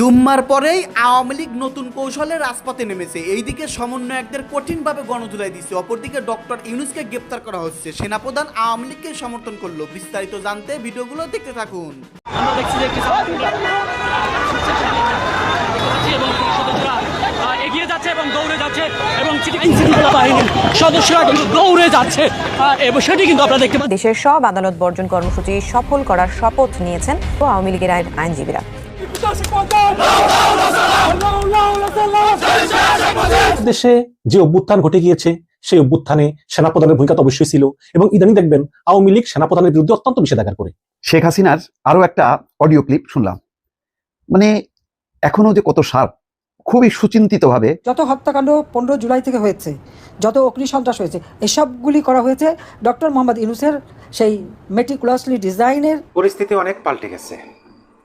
জুম্মার পরেই আওয়ামী লীগ নতুন কৌশলে রাজপথে নেমেছে। এইদিকে সমন্বয়কদের কঠিনভাবে গণধুলাই দিচ্ছে। অপরদিকে ডক্টর ইউনুসকে গ্রেপ্তার করা হচ্ছে। সেনাপ্রধান আওয়ামী লীগকে সমর্থন করল। বিস্তারিত জানতে ভিডিওগুলো দেখতে থাকুন। আমরা দেখছি যে একটি সামগ্রী এবং পুলিশ সদস্যরা আহ, এগিয়ে যাচ্ছে এবং দৌড়ে যাচ্ছে এবং বাহিনীর সদস্যরা কিন্তু দৌড়ে যাচ্ছে। আহ, এবং সেটি কিন্তু আপনারা দেখতে দেশের সব আদালত বর্জন কর্মসূচি সফল করার শপথ নিয়েছেন আওয়ামী লীগের আইন- আইনজীবীরা। দেশে যে অভ্যুত্থান ঘটে গিয়েছে সেই অভ্যুত্থানে সেনাপ্রধানের ভূমিকা তো অবশ্যই ছিল এবং ইদানিং দেখবেন আওয়ামী লীগ সেনাপ্রধানের বিরুদ্ধে অত্যন্ত নিষেধাজ্ঞা করে। শেখ হাসিনার আরও একটা অডিও ক্লিপ শুনলাম। মানে এখনও যে কত শার্প খুবই সুচিন্তিত ভাবে যত হত্যাকাণ্ড পনেরো জুলাই থেকে হয়েছে যত অগ্নিসন্ত্রাস হয়েছে এসবগুলি করা হয়েছে ডক্টর মোহাম্মদ ইউনুসের সেই মেটিকুলাসলি ডিজাইনের পরিস্থিতি অনেক পাল্টে গেছে।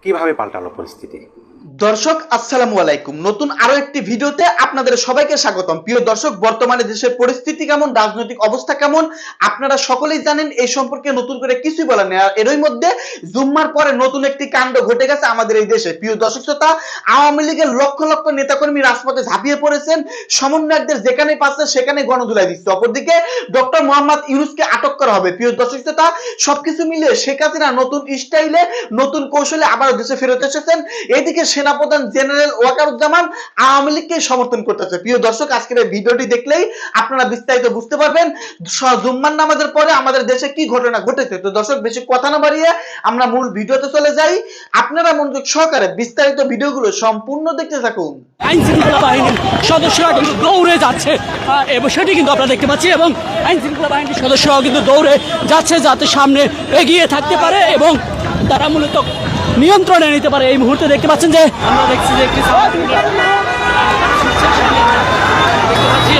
কীভাবে পাল্টালো পরিস্থিতি? দর্শক, আসসালামু আলাইকুম। নতুন আরও একটি ভিডিওতে আপনাদের সবাইকে স্বাগতম। প্রিয় দর্শক, বর্তমানে দেশের পরিস্থিতি কেমন, রাজনৈতিক অবস্থা কেমন, আপনারা সকলেই জানেন এই সম্পর্কে নতুন করে কিছুই বলার নেই। আর এরই মধ্যে জুম্মার পরে নতুন একটি কাণ্ড ঘটে গেছে আমাদের এই দেশে। প্রিয় দর্শক শ্রোতা, আওয়ামী লীগের লক্ষ লক্ষ নেতাকর্মী রাজপথে ঝাঁপিয়ে পড়েছেন। সমন্বয়কদের যেখানে পাচ্ছে, সেখানে গণধুলাই দিচ্ছে। অপরদিকে ডক্টর মোহাম্মদ ইউনুসকে আটক করা হবে। প্রিয় দর্শক শ্রোতা, সবকিছু মিলিয়ে শেখ হাসিনা নতুন স্টাইলে, নতুন কৌশলে আবার দেশে ফেরত এসেছেন। এদিকে সেনাপ্রধান জেনারেল ওয়াকারুজ্জামান আওয়ামী লীগকে সমর্থন করতেছে। প্রিয় দর্শক, আজকের এই ভিডিওটি দেখলেই আপনারা বিস্তারিত বুঝতে পারবেন জুম্মার নামাজের পরে আমাদের দেশে কি ঘটনা ঘটেছে। তো দর্শক, বেশি কথা না বাড়িয়ে আমরা মূল ভিডিওতে চলে যাই। আপনারা মনোযোগ সহকারে বিস্তারিত ভিডিওগুলো সম্পূর্ণ দেখতে থাকুন। আইন শৃঙ্খলা বাহিনীর সদস্যরা কিন্তু দৌড়ে যাচ্ছে। এবং সেটি কিন্তু আপনারা দেখতে পাচ্ছি এবং আইন শৃঙ্খলা বাহিনীর সদস্যরাও কিন্তু দৌড়ে যাচ্ছে যাতে সামনে এগিয়ে থাকতে পারে এবং তারা মূলত নিয়ন্ত্রণে নিতে পারে এই মুহূর্তে দেখতে পাচ্ছেন যে আমরা দেখছি যে একটি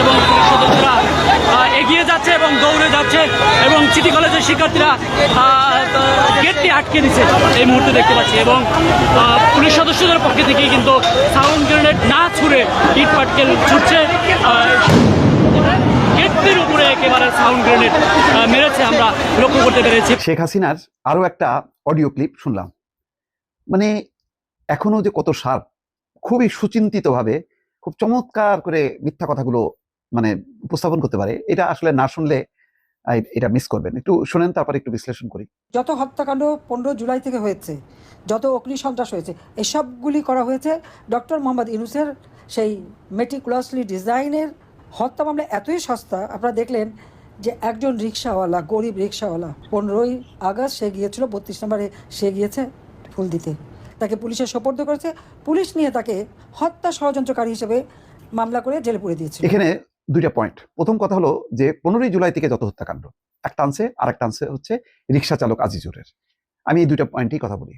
এবং পুলিশ সদস্যরা এগিয়ে যাচ্ছে এবং দৌড়ে যাচ্ছে এবং সিটি কলেজের শিক্ষার্থীরা গেটটি আটকে দিচ্ছে এই মুহূর্তে দেখতে পাচ্ছি এবং আহ, পুলিশ সদস্যদের পক্ষে থেকেই কিন্তু সাউন্ড গ্রেনেড না ছুড়ে ইট পাটকেল ছুটছে। গেটটির উপরে একেবারে সাউন্ড গ্রেনেড মেরেছে আমরা লক্ষ্য করতে পেরেছি। শেখ হাসিনার আরও একটা অডিও ক্লিপ শুনলাম। মানে এখনও যে কত শার্প খুবই সুচিন্তিত ভাবে খুব চমৎকার করে মিথ্যা কথাগুলো মানে উপস্থাপন করতে পারে, এটা আসলে না শুনলে এটা মিস করবেন। একটু শুনেন, তারপর একটু বিশ্লেষণ করি। যত হত্যাকাণ্ড পনেরো জুলাই থেকে হয়েছে, যত অগ্নিসন্ত্রাস হয়েছে, এসবগুলি করা হয়েছে ডক্টর মোহাম্মদ ইউনুসের সেই মেটিকুলাসলি ডিজাইনের হত্যা মামলা এতই সস্তা, আপনারা দেখলেন যে একজন রিক্সাওয়ালা, গরিব রিক্সাওয়ালা, পনেরোই আগস্ট সে গিয়েছিল, বত্রিশ নম্বরে সে গিয়েছে। ফুল দিতে। তাকে পুলিশের সোপর্দ করেছে। পুলিশ নিয়ে তাকে হত্যা ষড়যন্ত্রকারী হিসেবে মামলা করে জেলে পুরে দিয়েছে এখানে দুইটা পয়েন্ট প্রথম কথা হলো যে, পনেরোই জুলাই থেকে যত হত্যাকাণ্ড, একটা আনছে আর একটা আনছে হচ্ছে রিক্সা চালক আজিজুরের। আমি এই দুইটা পয়েন্টই কথা বলি।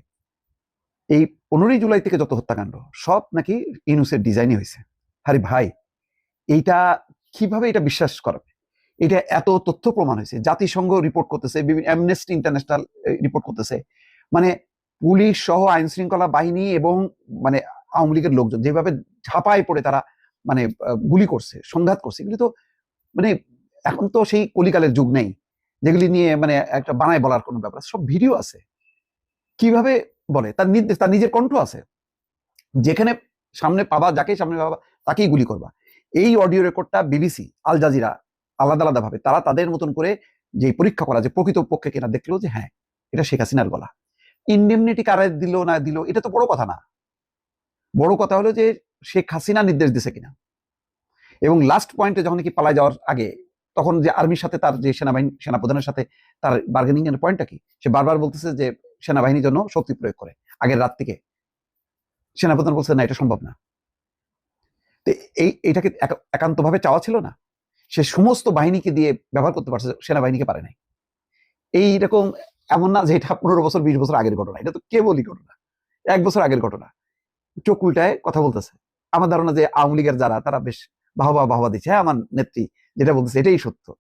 এই পনেরোই জুলাই থেকে যত হত্যাকাণ্ড, সব নাকি ইনুসের ডিজাইনই হয়েছে। আরে ভাই, এইটা কীভাবে এটা বিশ্বাস করাবে এটা এত তথ্য প্রমাণ হয়েছে। জাতিসংঘ রিপোর্ট করতেছে বিভিন্ন অ্যামনেস্টি ইন্টারন্যাশনাল রিপোর্ট করতেছে। মানে পুলিশ সহ আইন শৃঙ্খলা বাহিনী এবং মানে আওয়ামী লীগের লোকজন যেভাবে ঝাঁপায় পড়ে তারা মানে গুলি করছে, সংঘাত করছে, এগুলি তো মানে এখন তো সেই কলিকালের যুগ নেই। যেগুলি নিয়ে মানে একটা বানায় বলার কোনো ব্যাপার সব ভিডিও আছে। কীভাবে বলে? তার নির্দেশ, তার নিজের কণ্ঠ আছে। যেখানে সামনে পাবা, যাকে সামনে পাবা, তাকেই গুলি করবা। এই অডিও রেকর্ডটা বিবিসি, আল জাজিরা আলাদা আলাদা ভাবে তারা তাদের মতন করে যে পরীক্ষা করা, যে প্রকৃত পক্ষে কিনা, দেখল যে হ্যাঁ এটা শেখ হাসিনার গলা। ইন্ডেমনিটি কারা দিল না দিল, এটা তো বড় কথা না। বড় কথা হলো যে, শেখ হাসিনা নির্দেশ দিছে কিনা। এবং লাস্ট পয়েন্টে যখন কি পালায় যাওয়ার আগে, তখন যে আর্মির সাথে তার যে সেনাবাহিনী, সেনাপ্রধানের সাথে তার বার্গেনিং এর পয়েন্টটা কি? সে বারবার বলতেছে যে, সেনাবাহিনীর জন্য শক্তি প্রয়োগ করে, আগের রাত থেকে। সেনাপ্রধান বলছে, না, এটা সম্ভব না। তো এই এটাকে একান্ত ভাবে চাওয়া ছিল না। সে সমস্ত বাহিনীকে দিয়ে ব্যবহার করতে পারছে, সেনাবাহিনীকে পারে নাই। এইরকম এমন না যে এটা পনেরো বছর, বিশ বছর আগের ঘটনা, এটা তো কেবলই ঘটনা। এক বছর আগের ঘটনা। চোখ উল্টায় কথা বলতেছে। আমার ধারণা যে আওয়ামী লীগের যারা, তারা বেশ বাহবা বাহবা দিচ্ছে। হ্যাঁ আমার নেত্রী যেটা বলতেছে, এটাই সত্য।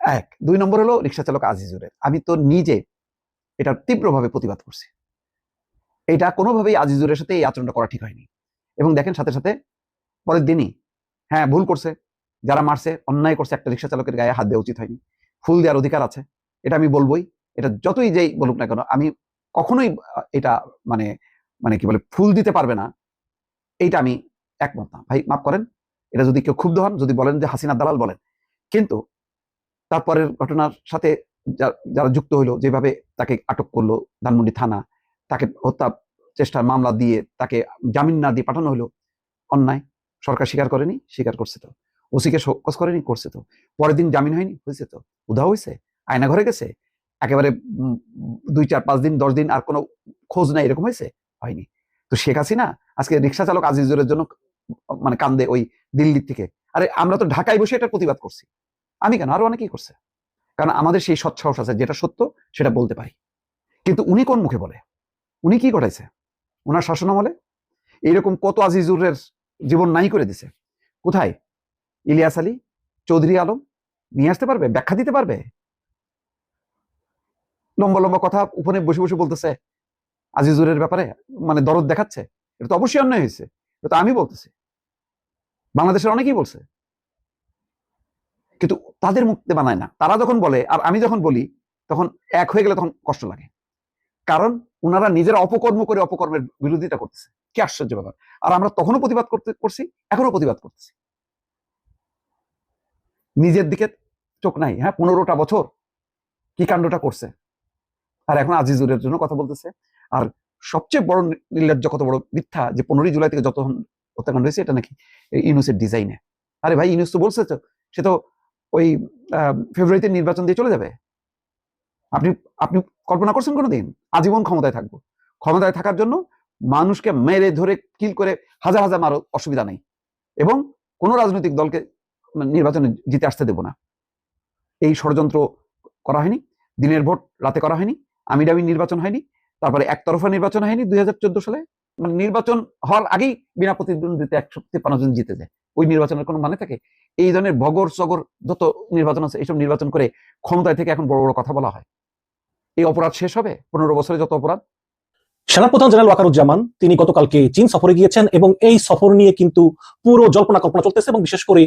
এক, দুই নম্বর হলো রিক্সা চালক আজিজুরের। আমি তো নিজে এটা তীব্রভাবে প্রতিবাদ করছি। এটা কোনোভাবেই আজিজুরের সাথে এই আচরণটা করা ঠিক হয়নি। এবং দেখেন সাথে সাথে পরের দিনই হ্যাঁ ভুল করছে। যারা মারছে, অন্যায় করছে, একটা রিক্সা চালকের গায়ে হাত দেওয়া উচিত হয়নি। ফুল দেওয়ার অধিকার আছে। এটা আমি বলবোই। এটা যতই যেই বলুক না কেন, আমি কখনোই এটা মানে মানে কি বলে, ফুল দিতে পারবে না। এইটা আমি একমত না। ভাই, মাফ করেন, এটা যদি কেউ ক্ষুব্ধ হন, যদি বলেন যে হাসিনা দালাল বলেন। কিন্তু তারপরের ঘটনার সাথে যারা যুক্ত হইল, যেভাবে তাকে আটক করল ধানমন্ডি থানা, তাকে হত্যা চেষ্টার মামলা দিয়ে তাকে জামিন না দিয়ে পাঠানো হলো অন্যায়। সরকার স্বীকার করেনি, স্বীকার করছে তো। ওসিকে শোকজ করেনি, করছে তো। পরের দিন জামিন হয়নি হয়েছে তো। উধাও হয়েছে আয়না ঘরে গেছে। একেবারে দুই চার পাঁচ দিন, দশ দিন আর কোনো খোঁজ নাই, এরকম হয়েছে? হয়নি। তো শেখ হাসিনা আজকে রিক্সা চালক আজিজুরের জন্য মানে কান্দে ওই দিল্লির থেকে। আরে আমরা তো ঢাকায় বসে এটার প্রতিবাদ করছি। আমি কেন? আরও অনেকেই করছে। কারণ আমাদের সেই সৎসাহস আছে, যেটা সত্য সেটা বলতে পারি। কিন্তু উনি কোন মুখে বলে? উনি কি ঘটাইছে? ওনার শাসনামলে এইরকম কত আজিজুরের জীবন নাই করে দিছে। কোথায়? ইলিয়াস আলী, চৌধুরী আলম, নিয়ে আসতে পারবে? ব্যাখ্যা দিতে পারবে? লম্বা লম্বা কথা উপরে বসে বসে বলতেছে। আজিজুরের ব্যাপারে মানে দরদ দেখাচ্ছে। এটা তো অবশ্যই অন্যায় হয়েছে। এটা তো আমি বলতেছি। বাংলাদেশের অনেকেই বলছে। কিন্তু তাদের মুক্তি বানায় না। তারা যখন বলে, আর আমি যখন বলি, তখন এক হয়ে গেলে তখন কষ্ট লাগে। কারণ ওনারা নিজেরা অপকর্ম করে অপকর্মের বিরোধিতা করতেছে। কি আশ্চর্য ব্যাপার। আর আমরা তখনও প্রতিবাদ করতে, করছি এখনও প্রতিবাদ করতেছি। নিজের দিকে চোখ নাই। হ্যাঁ পনেরোটা বছর কি কাণ্ডটা করছে? আর এখন আজিজুরের জন্য কথা বলতেছে। আর সবচেয়ে বড় নির্লজ্জ, কত বড় মিথ্যা যে পনেরোই জুলাই থেকে যত হত্যাকাণ্ড হয়েছে, এটা নাকি ইউনুসের ডিজাইনে আরে ভাই, ইউনুস তো বলছে তো, সে তো ওই ফেব্রুয়ারিতে নির্বাচন দিয়ে চলে যাবে। আপনি আপনি কল্পনা করছেন কোনোদিন? আজীবন ক্ষমতায় থাকব। ক্ষমতায় থাকার জন্য মানুষকে মেরে ধরে কিল করে হাজার হাজার মারো, অসুবিধা নেই। এবং কোনো রাজনৈতিক দলকে মানে নির্বাচনে জিতে আসতে দেব না। এই ষড়যন্ত্র করা হয়নি। দিনের ভোট রাতে করা হয়নি। আমিরামি নির্বাচন হয়নি, তারপরে একতরফা নির্বাচন হয়নি দুই সালে। মানে নির্বাচন হওয়ার আগেই বিনা প্রতিদ্বন্দ্বিতা একশো তিপ্পান্ন জন জিতে যায় ওই নির্বাচনের কোনো মানে থাকে? এই ধরনের বগর সগর যত নির্বাচন আছে, এইসব নির্বাচন করে ক্ষমতায় থেকে এখন বড় বড় কথা বলা হয়। এই অপরাধ শেষ হবে? পনেরো বছরে যত অপরাধ। সেনাপ্রধান জেনারেল ওয়াকারুজ্জামান, তিনি গতকালকে চীন সফরে গিয়েছেন এবং এই সফর নিয়ে কিন্তু পুরো জল্পনা কল্পনা চলতেছে এবং বিশেষ করে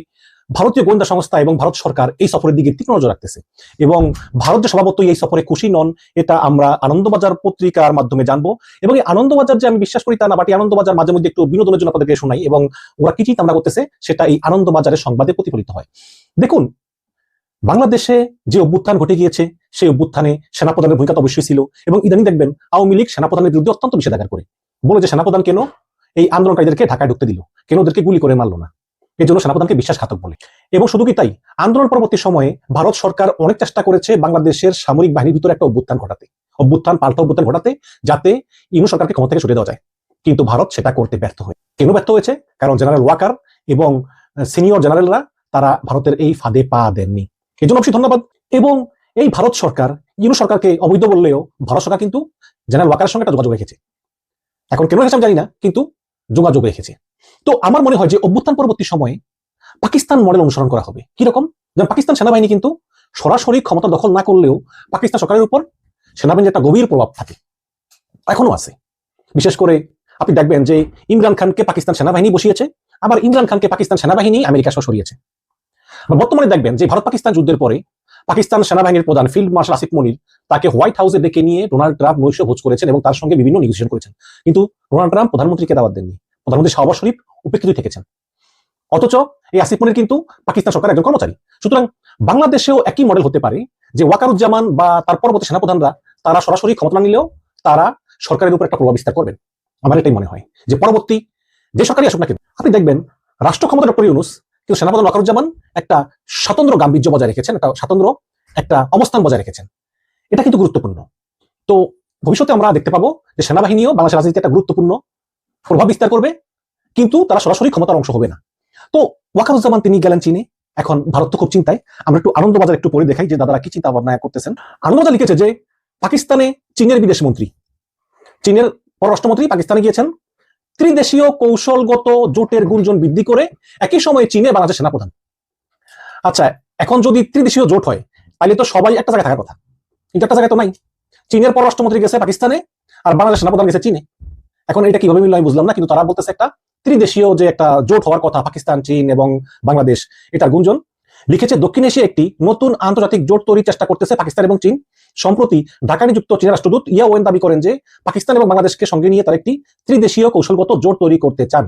ভারতীয় গোয়েন্দা সংস্থা এবং ভারত সরকার এই সফরের দিকে তীক্ষ্ণ নজর রাখতেছে। এবং ভারত যে স্বভাবতই এই সফরে খুশি নন, এটা আমরা আনন্দবাজার পত্রিকার মাধ্যমে জানব। এবং এই আনন্দবাজার যে আমি বিশ্বাস করি তা না, বাট আনন্দবাজার মাঝে মধ্যে একটু বিনোদনের জন্য আপনাদেরকে শোনাই এবং ওরা কি চিন্তা করতেছে, সেটা এই আনন্দবাজারের সংবাদে প্রতিফলিত হয়। দেখুন, বাংলাদেশে যে অভ্যুত্থান ঘটে গিয়েছে, সেই অভ্যুত্থানে সেনাপ্রধানের ভূমিকা তো অবশ্যই ছিল এবং ইদানিং দেখবেন আওয়ামী লীগ সেনাপ্রধানের বিরুদ্ধে অত্যন্ত নিষেধাজ্ঞা করে। বলে যে সেনাপ্রধান কেন? এই আন্দোলনকারীদেরকে ঢাকায় ঢুকতে দিল। কেন ওদেরকে গুলি করে মারলো না? এই জন্য সেনাপ্রধানকে বিশ্বাসঘাতক বলে। এবং শুধু কি তাই? আন্দোলন পরবর্তী সময়ে ভারত সরকার অনেক চেষ্টা করেছে বাংলাদেশের সামরিক বাহিনীর ভিতরে একটা অভ্যুত্থান ঘটাতে। অভ্যুত্থান, পাল্টা অভ্যুত্থান ঘটাতে যাতে ইউনু সরকারকে ক্ষমতা থেকে সরিয়ে দেওয়া যায়। কিন্তু ভারত সেটা করতে ব্যর্থ হয় কেন ব্যর্থ হয়েছে? কারণ জেনারেল ওয়াকার এবং সিনিয়র জেনারেলরা তারা ভারতের এই ফাঁদে পা দেননি। এই জন্য অবশ্যই ধন্যবাদ। এবং এই ভারত সরকার ইউনু সরকারকে অবৈধ বললেও ভারত সরকার কিন্তু জেনারেল ওয়াকারের সঙ্গে একটা যোগাযোগ রেখেছে। এখন কেন রেখেছে আমি জানি না, কিন্তু যোগাযোগ রেখেছে। তো আমার মনে হয় যে অভ্যুত্থান পরবর্তী সময়ে পাকিস্তান মডেল অনুসরণ করা হবে। কীরকম যেমন পাকিস্তান সেনাবাহিনী কিন্তু সরাসরি ক্ষমতা দখল না করলেও পাকিস্তান সরকারের উপর সেনাবাহিনীর একটা গভীর প্রভাব থাকে। এখনও আছে। বিশেষ করে আপনি দেখবেন যে ইমরান খানকে পাকিস্তান সেনাবাহিনী বসিয়েছে, আবার ইমরান খানকে পাকিস্তান সেনাবাহিনী আমেরিকা সহ সরিয়েছে। বর্তমানে দেখবেন যে ভারত পাকিস্তান যুদ্ধের পরে পাকিস্তান সেনাবাহিনীর প্রধান ফিল্ড মার্শাল আসিফ মনির তাকে হোয়াইট হাউসে ডেকে নিয়ে ডোনাল্ড ট্রাম্প নৈশ ভোজ করেছেন এবং তার সঙ্গে বিভিন্ন নেগোসিয়েশন করেছেন। কিন্তু ডোনাল্ড ট্রাম্প প্রধানমন্ত্রীকে দাওয়াত দেননি। প্রধানমন্ত্রী শাহবাজ শরীফ উপেক্ষিত থেকেছেন। অথচ এই আসিফ মনির কিন্তু পাকিস্তান সরকার একজন কর্মচারী। সুতরাং বাংলাদেশেও একই মডেল হতে পারে যে ওয়াকারুজ্জামান বা তার পরবর্তী সেনাপ্রধানরা তারা সরাসরি ক্ষমতা নিলেও তারা সরকারের উপর একটা প্রভাব বিস্তার করবেন। আমার এটাই মনে হয় যে পরবর্তী যে সরকারই আসুক না কেন, আপনি দেখবেন রাষ্ট্র ক্ষমতা ডক্টর ইউনুস কিন্তু সেনাপ্রধান ওয়াকারুজ্জামান একটা স্বতন্ত্র গাম্ভীর্য বজায় রেখেছেন, একটা স্বতন্ত্র একটা অবস্থান বজায় রেখেছেন। এটা কিন্তু গুরুত্বপূর্ণ। তো ভবিষ্যতে আমরা দেখতে পাবো যে সেনাবাহিনীও বাংলাদেশের রাজনীতিতে একটা গুরুত্বপূর্ণ প্রভাব বিস্তার করবে, কিন্তু তারা সরাসরি ক্ষমতার অংশ হবে না। তো ওয়াকারুজ্জামান, তিনি গেলেন চীনে। এখন ভারত তো খুব চিন্তায়। আমরা একটু আনন্দবাজার একটু পড়ে দেখাই যে দাদারা কি চিন্তা ভাবনা করতেছেন। আনন্দবাজার লিখেছে যে, পাকিস্তানে চীনের বিদেশ মন্ত্রী। চীনের পররাষ্ট্রমন্ত্রী পাকিস্তানে গিয়েছেন। ত্রিদেশীয় কৌশলগত জোটের গুঞ্জন বৃদ্ধি করে একই সময়ে চীনে বাংলাদেশের সেনাপ্রধান। আচ্ছা এখন যদি ত্রিদেশীয় জোট হয়, তাহলে তো সবাই একটা জায়গায় থাকার কথা। কিন্তু একটা জায়গায় তো নাই। চীনের পররাষ্ট্রমন্ত্রী গেছে পাকিস্তানে, আর বাংলাদেশ সেনাপ্রধান গেছে চীনে। এখন এটা কীভাবে মিলল আমি বুঝলাম না, কিন্তু তারা বলতেছে একটা ত্রিদেশীয় যে একটা জোট হওয়ার কথা, পাকিস্তান, চীন এবং বাংলাদেশ, এটার গুঞ্জন। লিখেছে, দক্ষিণ এশিয়া একটি নতুন আন্তর্জাতিক জোট তৈরির চেষ্টা করতেছে পাকিস্তান এবং চীন। সম্প্রতি ঢাকা নিযুক্ত চীনের রাষ্ট্রদূত ইয়া ওয়েন দাবি করেন যে, পাকিস্তান এবং বাংলাদেশকে সঙ্গে নিয়ে তারা একটি ত্রিদেশীয় কৌশলগত জোট তৈরি করতে চান।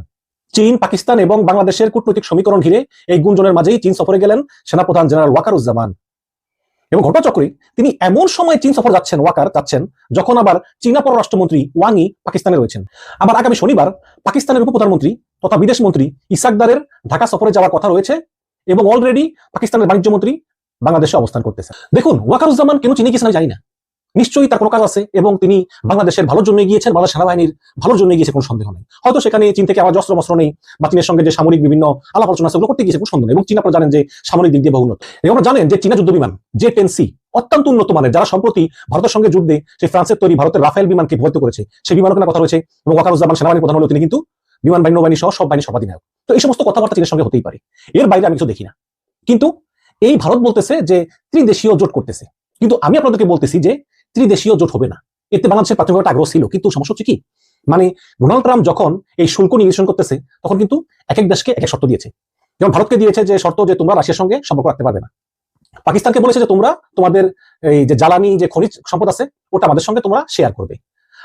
চীন, পাকিস্তান এবং বাংলাদেশের কূটনৈতিক সমীকরণ ঘিরে এই গুঞ্জনের মাঝেই চীন সফরে গেলেন সেনাপ্রধান জেনারেল ওয়াকারুজ্জামান। এবং ঘটনাচক্রে তিনি এমন সময় চীন সফর যাচ্ছেন, ওয়াকার যাচ্ছেন, যখন আবার চীনা পররাষ্ট্রমন্ত্রী ওয়াংই পাকিস্তানে রয়েছেন। আবার আগামী শনিবার পাকিস্তানের উপপ্রধানমন্ত্রী তথা বিদেশ মন্ত্রী ইসাকদারের ঢাকা সফরে যাওয়ার কথা রয়েছে এবং অলরেডি পাকিস্তানের বাণিজ্য মন্ত্রী বাংলাদেশে অবস্থান করতেছে দেখুন, ওয়াকারুজ্জামান কেন চিনি আমি জানি না। নিশ্চয়ই তার কোনো কাজ আছে এবং তিনি বাংলাদেশের ভালোর জন্য গিয়েছেন বাংলাদেশ সেনাবাহিনীর ভালোর জন্য গিয়েছে কোনো সন্দেহ নেই। হয়তো সেখানে চীন থেকে আবার অস্ত্র মস্ত্র নেই বা চীনের সঙ্গে যে সামরিক বিভিন্ন আলাপ আলোচনা ওগুলো করতে গিয়েছে, কোনো সন্দেহ এবং চীন আপনারা জানেন যে সামরিক দিক দিয়ে বহু উন্নত। এবং আপনারা জানেন যে চীনা যুদ্ধ বিমান, জে টেন সি, অত্যন্ত উন্নত মানের, যারা সম্প্রতি ভারতের সঙ্গে যুদ্ধে সেই ফ্রান্সের তৈরি ভারতের রাফেল বিমানকে ভয়ত করেছে। সেই বিমানের কোনো কথা রয়েছে এবং ওয়াকারুজ্জামান সেনাবাহিনী প্রধান হলেও তিনি কিন্তু বিমান বাহিনী, নৌবাহিনী সহ সব বাহিনী সর্বাধিনায়ক তো এই সমস্ত কথাবার্তা চীনের সঙ্গে হতেই পারে। এর বাইরে আমি কিছু দেখি না। কিন্তু এই ভারত বলতেছে যে ত্রিদেশীয় জোট করতেছে। কিন্তু আমি আপনাদেরকে বলতেছি যে ত্রিদেশীয় জোট হবে না। এতে বাংলাদেশের প্রাথমিক একটা আগ্রহ ছিল, কিন্তু সমস্যা হচ্ছে কি? মানে ডোনাল্ড ট্রাম্প যখন এই শুল্ক নিরীক্ষণ করতেছে, তখন কিন্তু এক এক দেশকে এক এক শর্ত দিয়েছে। যেমন ভারতকে দিয়েছে যে শর্ত যে তোমরা রাশিয়ার সঙ্গে সম্পর্ক রাখতে পারবে না। পাকিস্তানকে বলেছে যে তোমরা তোমাদের এই যে জ্বালানি যে খনিজ সম্পদ আছে, ওটা আমাদের সঙ্গে তোমরা শেয়ার করবে।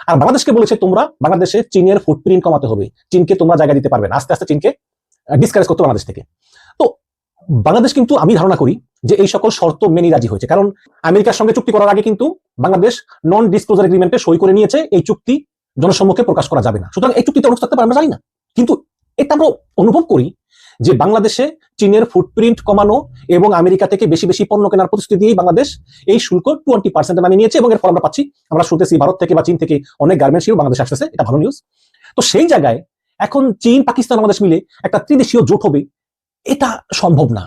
আর বাংলাদেশকে বলেছে তোমরা বাংলাদেশে চীনের ফুটপ্রিন্ট কমাতে হবে। চীনকে তোমরা জায়গা দিতে পারবে না। আস্তে আস্তে চীনকে ডিসকারেজ করতে বাংলাদেশ থেকে। বাংলাদেশ কিন্তু আমি ধারণা করি যে এই সকল শর্ত মেনে রাজি হয়েছে। কারণ আমেরিকার সঙ্গে চুক্তি করার আগে কিন্তু বাংলাদেশ নন ডিসক্লোজার এগ্রিমেন্টে সই করে নিয়েছে, এই চুক্তি জনসম্মুখে প্রকাশ করা যাবে না। সুতরাং এই চুক্তিতে অনুষ্ঠ থাকতে পারে, আমরা জানি না। কিন্তু এটা আমরা অনুভব করি যে বাংলাদেশে চীনের ফুটপ্রিন্ট কমানো এবং আমেরিকা থেকে বেশি বেশি পণ্য কেনার প্রতিশ্রুতি দিয়েই বাংলাদেশ এই শুল্ক টোয়েন্টি পার্সেন্ট মানিয়ে নিয়েছে এবং এর ফল আমরা পাচ্ছি। আমরা শুনতেছি ভারত থেকে বা চীন থেকে অনেক গার্মেন্টসও বাংলাদেশ আসতেছে, এটা ভালো নিউজ তো সেই জায়গায় এখন চীন, পাকিস্তান, বাংলাদেশ মিলে একটা ত্রিদেশীয় জোট হবে এটা সম্ভব না।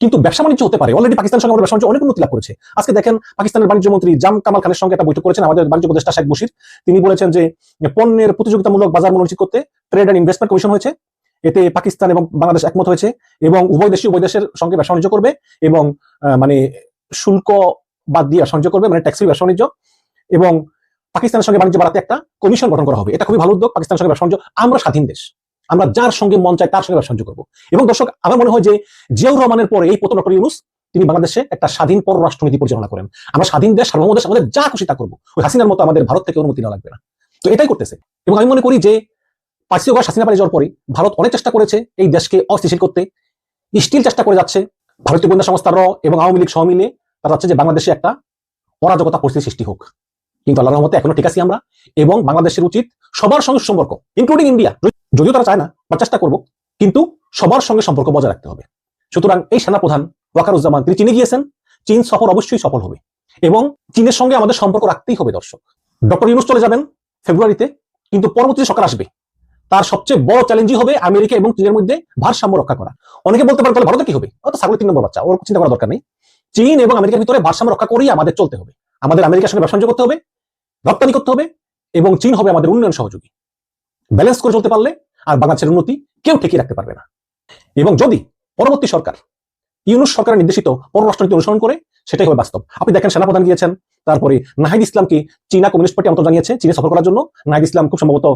কিন্তু ব্যবসা বাণিজ্য হতে পারে। অলরেডি পাকিস্তানের সঙ্গে আমাদের ব্যবসা বাণিজ্য অনেক উন্নতি লাভ করেছে। আজকে দেখেন পাকিস্তানের বাণিজ্য মন্ত্রী জাম কামাল খানের সঙ্গে একটা বৈঠক করেছেন আমাদের বাণিজ্য উপদেষ্টা শেখ বশির। তিনি বলেছেন যে, পণ্যের প্রতিযোগিতামূলক বাজার মূল্য নিশ্চিত করতে ট্রেড অ্যান্ড ইনভেস্টমেন্ট কমিশন হয়েছে। এতে পাকিস্তান এবং বাংলাদেশ একমত হয়েছে এবং উভয় দেশই উভয় দেশের সঙ্গে ব্যবসা বাণিজ্য করবে এবং মানে শুল্ক বাদ দিয়ে বাণিজ্য করবে মানে ট্যাক্সি ব্যবসা বাণিজ্য। এবং পাকিস্তানের সঙ্গে বাণিজ্য বাড়াতে একটা কমিশন গঠন করা হবে। এটা খুবই ভালো উদ্যোগ। পাকিস্তানের সঙ্গে ব্যবসা বাণিজ্য আমরা স্বাধীন দেশ। আমরা যার সঙ্গে মন চাই তার সঙ্গে ব্যবসা করব। এবং দর্শক, আমার মনে হয় যে জিয়াউর রহমানের পরে এই প্রথম ডক্টর ইউনুস, তিনি বাংলাদেশে একটা স্বাধীন পররাষ্ট্রনীতি পরিচালনা করেন। আমরা স্বাধীন দেশ সার্বভৌম আমাদের যা খুশি তা করব। ওই হাসিনার মতো আমাদের ভারত থেকে অনুমতি নেওয়া লাগবে না। তো এটাই করতেছে। এবং আমি মনে করি যে পার্সি ওগার হাসিনা পালিয়ে যাওয়ার পরে ভারত অনেক চেষ্টা করেছে এই দেশকে অস্থিতিশীল করতে। স্টিল চেষ্টা করে যাচ্ছে। ভারতীয় গোয়েন্দা সংস্থার র এবং আওয়ামী লীগ সহ মিলে তারা যাচ্ছে যে বাংলাদেশে একটা অরাজকতা পরিস্থিতি সৃষ্টি হোক। কিন্তু আল্লাহর রহমতে এখনও ঠিক আছি আমরা। এবং বাংলাদেশের উচিত সবার সঙ্গে সম্পর্ক ইনক্লুডিং ইন্ডিয়া যদিও তারা চায় না, বা চেষ্টা করব, কিন্তু সবার সঙ্গে সম্পর্ক বজায় রাখতে হবে। সুতরাং এই সেনাপ্রধান ওয়াকারুজ্জামান, তিনি চীনে গিয়েছেন, চীন সফর অবশ্যই সফল হবে, এবং চীনের সঙ্গে আমাদের সম্পর্ক রাখতেই হবে, দর্শক। ডক্টর ইউনুস চলে যাবেন ফেব্রুয়ারিতে, কিন্তু পরবর্তী সরকার আসবে, তার সবচেয়ে বড় চ্যালেঞ্জই হবে আমেরিকা এবং চীনের মধ্যে ভারসাম্য রক্ষা করা। অনেকে বলতে পারেন, তাহলে ভারতে কি হবে? ও তো ছাগলের তিন নম্বর বাচ্চা, ওর চিন্তা করার দরকার নেই। চীন এবং আমেরিকার ভিতরে ভারসাম্য রক্ষা করেই আমাদের চলতে হবে। আমাদের আমেরিকার সঙ্গে ব্যবসা করতে হবে, রপ্তানি করতে হবে, এবং চীন হবে আমাদের উন্নয়ন সহযোগী। ব্যালেন্স করে চলতে পারলে আর বাংলাদেশের উন্নতি কেউ ঠেকিয়ে রাখতে পারবে না। এবং যদি পরবর্তী সরকার, ইউনুস সরকারের নির্দেশিত পররাষ্ট্রনীতি অনুসরণ করে সেটাই হবে বাস্তব। আপনি দেখেন সেনাপ্রধান গিয়েছেন, তারপরে নাহিদ ইসলামকে চীনা কমিউনিস্ট পার্টি আমন্ত্রণ জানিয়েছে চীনে সফর করার জন্য? নাহিদ ইসলাম খুব সম্ভবত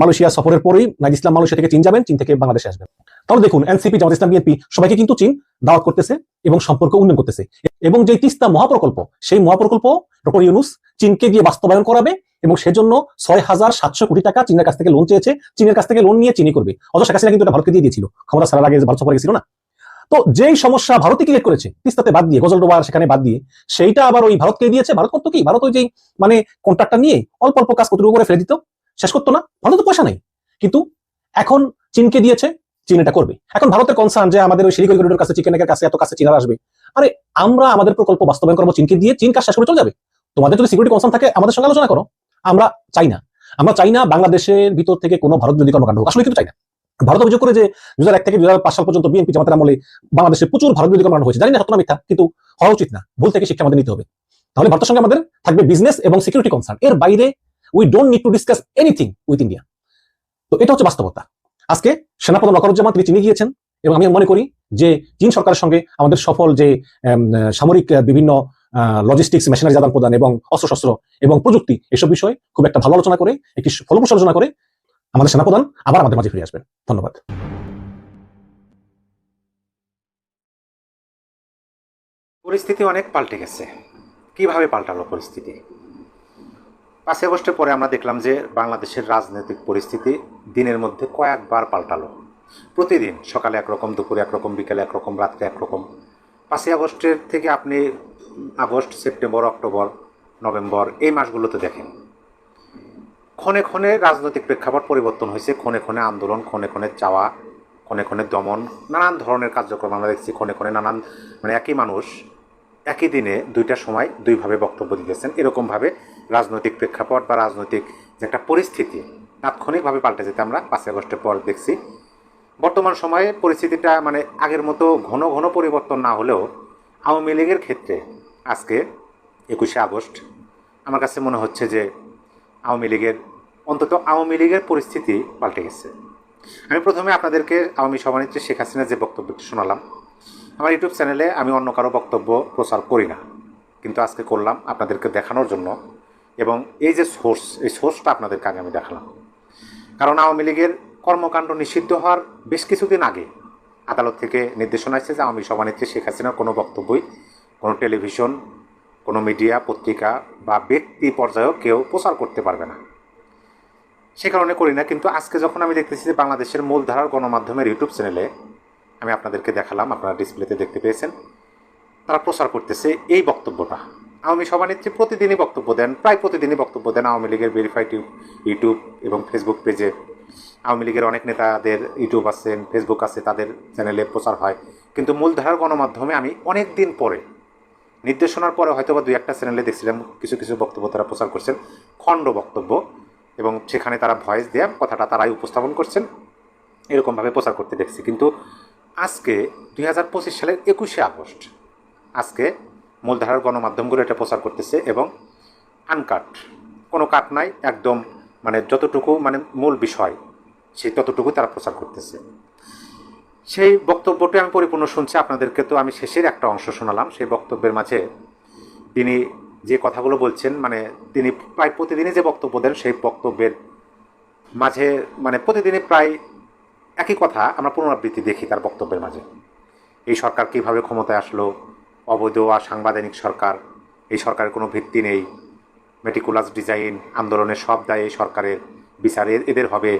মালয়েশিয়া সফরের পরেই নাহিদ ইসলাম মালয়েশিয়া থেকে চীন যাবেন, চীন থেকে বাংলাদেশে আসবেন। তাহলে দেখুন, এনসিপি, জামাত ইসলাম, বিএনপি সবাইকে কিন্তু চীন দাওয়াত করতেছে এবং সম্পর্ক উন্নয়ন করতেছে। এবং যে তিস্তা মহাপ্রকল্প, সেই মহাপ্রকল্প, ডক্টর ইউনুস চীনকে দিয়ে বাস্তবায়ন করাবে এবং সেজন্য ছয় হাজার সাতশো কোটি টাকা চীনের কাছ থেকে লোন চেয়েছে, চীনের কাছ থেকে লোন নিয়ে চিনি করবে। অথচ শেখ হাসিনা কিন্তু এটা ভারতকে দিয়ে দিয়েছিল। ক্ষমতা ছাড়ার আগে ভারত সফরে গেছিল না? তো যেই সমস্যা ভারতই ক্রিয়েট করেছে, তিস্তাতে বাদ দিয়ে গজলডোবার সেখানে বাদ দিয়ে, সেইটা আবার ওই ভারতকে দিয়েছে, ভারত করতো কি? ভারত ওই যে মানে কন্ট্রাক্টটা নিয়ে অল্প অল্প কাজ কতটুকু করে ফেলে দিত, শেষ করতো না। ভারত তো পয়সা নেই। কিন্তু এখন চীনকে দিয়েছে, চীন এটা করবে। এখন ভারতের কনসার্ন যে আমাদের ওই শিলিগুড়ি করিডোর কাছে চিকেনের কাছে, এত কাছে চীনারা আসবে। আরে আমরা আমাদের প্রকল্প বাস্তবায়ন করব চীনকে দিয়ে, চীন কাজ শেষ করে চলে যাবে। তোমাদের যদি সিকিউরিটি কনসার্ন থাকে, আমাদের সঙ্গে আলোচনা করো। আমরা চাই না। আমরা চাই না বাংলাদেশের ভিতর থেকে কোনো ভারত যদি কর্মকাণ্ড হোক। আসলে কিন্তু চাই না। ভারত অভিযোগ করে যে দু এক থেকে দু সাল পর্যন্ত বিএনপি জামাতের আমলে বাংলাদেশে প্রচুর ভারত বিরোধী কর্মকাণ্ড হয়েছে। জানি না, সত্য মিথ্যা, কিন্তু হওয়া উচিত না। ভুল থেকে শিক্ষা আমাদের নিতে হবে। তাহলে ভারতের সঙ্গে আমাদের থাকবে বিজনেস এবং সিকিউরিটি কনসার্ন এর বাইরে we don't need to discuss anything with India তো এটা হচ্ছে বাস্তবতা। আজকে সেনাপ্রধান ওয়াকারুজ্জামান, তিনি চীনে গিয়েছেন এবং আমি মনে করি যে চীন সরকারের সঙ্গে আমাদের সফল যে সামরিক বিভিন্ন লজিস্টিক্স মেশিনারি আদান প্রদান এবং অস্ত্রশস্ত্র এবং প্রযুক্তি, এসব বিষয়ে খুব একটা ভালো আলোচনা করে, একটি ফলপ্রসূ আলোচনা করে আমাদের সেনাপ্রধান আবার আমাদের মাঝে ফিরে আসবেন। ধন্যবাদ। পরিস্থিতি অনেক পাল্টে গেছে। কীভাবে পাল্টালো পরিস্থিতি? পাঁচই আগস্টের পরে আমরা দেখলাম যে বাংলাদেশের রাজনৈতিক পরিস্থিতি দিনের মধ্যে কয়েকবার পাল্টালো। প্রতিদিন সকালে একরকম, দুপুরে একরকম, বিকেলে একরকম, রাত্রে একরকম। পাঁচই আগস্টের থেকে আপনি আগস্ট, সেপ্টেম্বর, অক্টোবর, নভেম্বর এই মাসগুলোতে দেখেন ক্ষণে ক্ষণে রাজনৈতিক প্রেক্ষাপট পরিবর্তন হয়েছে, ক্ষণে ক্ষণে আন্দোলন, ক্ষণে ক্ষণে চাওয়া, ক্ষণে ক্ষণে দমন, নানান ধরনের কার্যক্রম আমরা দেখছি, ক্ষণে ক্ষণে নানান মানে একই মানুষ একই দিনে দুইটা সময় দুইভাবে বক্তব্য দিতেছেন। এরকমভাবে রাজনৈতিক প্রেক্ষাপট বা রাজনৈতিক যে একটা পরিস্থিতি তাৎক্ষণিকভাবে পাল্টে যেতে আমরা পাঁচই আগস্টের পর দেখছি। বর্তমান সময়ে পরিস্থিতিটা মানে আগের মতো ঘন ঘন পরিবর্তন না হলেও আওয়ামী লীগের ক্ষেত্রে আজকে একুশে আগস্ট, আমার কাছে মনে হচ্ছে যে আওয়ামী লীগের অন্তত আওয়ামী লীগের পরিস্থিতি পাল্টে গেছে। আমি প্রথমে আপনাদেরকে আওয়ামী সভানেত্রী শেখ হাসিনার যে বক্তব্যটি শোনালাম, আমার ইউটিউব চ্যানেলে আমি অন্য কারও বক্তব্য প্রচার করি না, কিন্তু আজকে করলাম আপনাদেরকে দেখানোর জন্য এবং এই যে সোর্স, এই সোর্সটা আপনাদেরকে আগে আমি দেখালাম। কারণ আওয়ামী লীগের কর্মকাণ্ড নিষিদ্ধ হওয়ার বেশ কিছুদিন আগে আদালত থেকে নির্দেশনা এসেছে যে আওয়ামী সভানেত্রী শেখ হাসিনার কোনো বক্তব্যই কোনো টেলিভিশন, কোনো মিডিয়া, পত্রিকা বা ব্যক্তি পর্যায়েও কেউ প্রচার করতে পারবে না। সে কারণে করি না, কিন্তু আজকে যখন আমি দেখতেছি যে বাংলাদেশের মূলধারার গণমাধ্যমের ইউটিউব চ্যানেলে আমি আপনাদেরকে দেখালাম, আপনারা ডিসপ্লেতে দেখতে পেয়েছেন, তারা প্রচার করতেছে এই বক্তব্যটা। আওয়ামী সভানেত্রী প্রতিদিনই বক্তব্য দেন, প্রায় প্রতিদিনই বক্তব্য দেন আওয়ামী লীগের ভেরিফাইড ইউটিউব এবং ফেসবুক পেজে আওয়ামী লীগের অনেক নেতাদের ইউটিউব আছেন ফেসবুক আছে, তাদের চ্যানেলে প্রচার হয়। কিন্তু মূলধারার গণমাধ্যমে আমি অনেক দিন পরে, নির্দেশনার পরে হয়তো বা দুই একটা চ্যানেলে দেখছিলাম, কিছু কিছু বক্তব্য তারা প্রচার করছেন। খণ্ড বক্তব্য। এবং সেখানে তারা ভয়েস দেয়া কথাটা তারাই উপস্থাপন করছেন। এরকমভাবে প্রচার করতে দেখছি। কিন্তু আজকে দুই হাজার পঁচিশ সালের একুশে আগস্ট, আজকে মূলধারার গণমাধ্যমগুলো এটা প্রচার করতেছে এবং আনকাট কোনো কাট নাই, একদম মানে যতটুকু মানে মূল বিষয় সেই ততটুকু তারা প্রচার করতেছে। সেই বক্তব্যটি আমি পরিপূর্ণ শুনছি, আপনাদেরকে তো আমি শেষের একটা অংশ শোনালাম। সেই বক্তব্যের মাঝে তিনি যে কথাগুলো বলছেন মানে তিনি প্রায় প্রতিদিনই যে বক্তব্য দেন, সেই বক্তব্যের মাঝে মানে প্রতিদিনই প্রায় একই কথা আমরা পুনরাবৃত্তি দেখি তার বক্তব্যের মাঝে। এই সরকার কীভাবে ক্ষমতায় আসলো? অবৈধ আর সাংবিধানিক সরকার, এই সরকারের কোনো ভিত্তি নেই। মেটিকুলাস ডিজাইন আন্দোলনের সব দায় এই সরকারের বিচারে এদের হবে।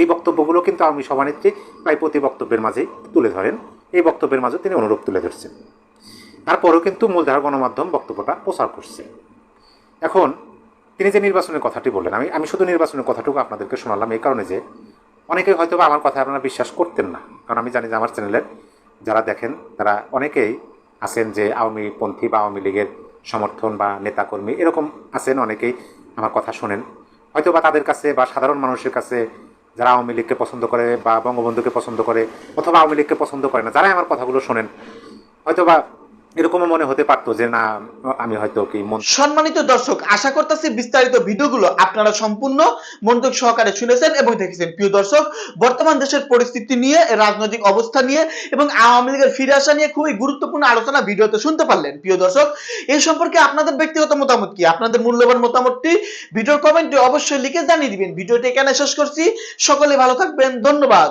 এই বক্তব্যগুলো কিন্তু আওয়ামী সভানেত্রী প্রায় প্রতি বক্তব্যের মাঝেই তুলে ধরেন। এই বক্তব্যের মাঝে তিনি অনুরূপ তুলে ধরছেন। তারপরেও কিন্তু মূলধারা গণমাধ্যম বক্তব্যটা প্রচার করছে। এখন তিনি যে নির্বাচনের কথাটি বললেন, আমি আমি শুধু নির্বাচনের কথাটুকু আপনাদেরকে শোনালাম এই কারণে যে অনেকেই হয়তো আমার কথা আপনারা বিশ্বাস করতেন না। কারণ আমি জানি যে আমার চ্যানেলের যারা দেখেন, তারা অনেকেই আছেন যে আওয়ামী পন্থী বা আওয়ামী লীগের সমর্থন বা নেতাকর্মী এরকম আছেন, অনেকেই আমার কথা শোনেন। হয়তো বা তাদের কাছে বা সাধারণ মানুষের কাছে যারা আওয়ামী লীগকে পছন্দ করে বা বঙ্গবন্ধুকে পছন্দ করে অথবা আওয়ামী লীগকে পছন্দ করে না, যারাই আমার কথাগুলো শোনেন হয়তো বা এরকমও মনে হতে পারতো যে না, আমি হয়তো কি মন সম্মানিত দর্শক, আশা করতেছি বিস্তারিত ভিডিওগুলো আপনারা সম্পূর্ণ মনোযোগ সহকারে শুনেছেন এবং দেখেছেন। প্রিয় দর্শক, বর্তমান দেশের পরিস্থিতি নিয়ে, রাজনৈতিক অবস্থা নিয়ে এবং আওয়ামী লীগের ফিরে আসা নিয়ে খুবই গুরুত্বপূর্ণ আলোচনা ভিডিওতে শুনতে পারলেন। প্রিয় দর্শক এই সম্পর্কে আপনাদের ব্যক্তিগত মতামত কি? আপনাদের মূল্যবান মতামতটি ভিডিওর কমেন্টে অবশ্যই লিখে জানিয়ে দিবেন। ভিডিওটি এখানে শেষ করছি। সকলে ভালো থাকবেন। ধন্যবাদ।